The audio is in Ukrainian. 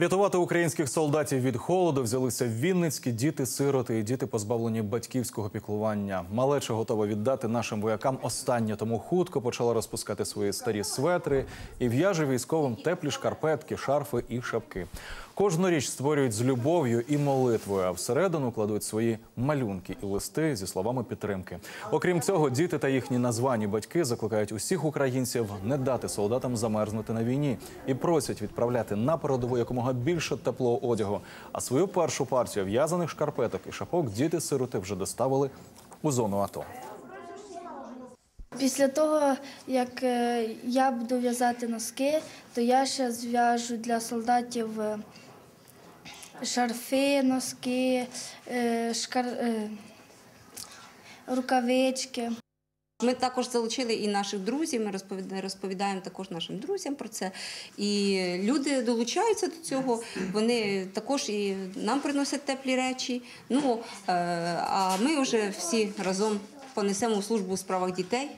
Рятувати українських солдатів від холоду взялися вінницькі діти-сироти і діти, позбавлені батьківського піклування. Малеча готова віддати нашим воякам останнє, тому хутко почала розпускати свої старі светри і в'яже військовим теплі шкарпетки, шарфи і шапки. Кожну річ створюють з любов'ю і молитвою, а всередину кладуть свої малюнки і листи зі словами підтримки. Окрім цього, діти та їхні названі батьки закликають усіх українців не дати солдатам замерзнути на війні і просять відправляти на передову якомога більше теплого одягу. А свою першу партію в'язаних шкарпеток і шапок діти-сироти вже доставили у зону АТО. Після того, як е, я буду в'язати носки, то я ще зв'яжу для солдатів е, шарфи, носки, е, шкар... е, рукавички. Ми також залучили і наших друзів. Ми розповідаємо також нашим друзям про це. І люди долучаються до цього. Вони також і нам приносять теплі речі. Ну е, а ми вже всі разом понесемо в службу у справах дітей.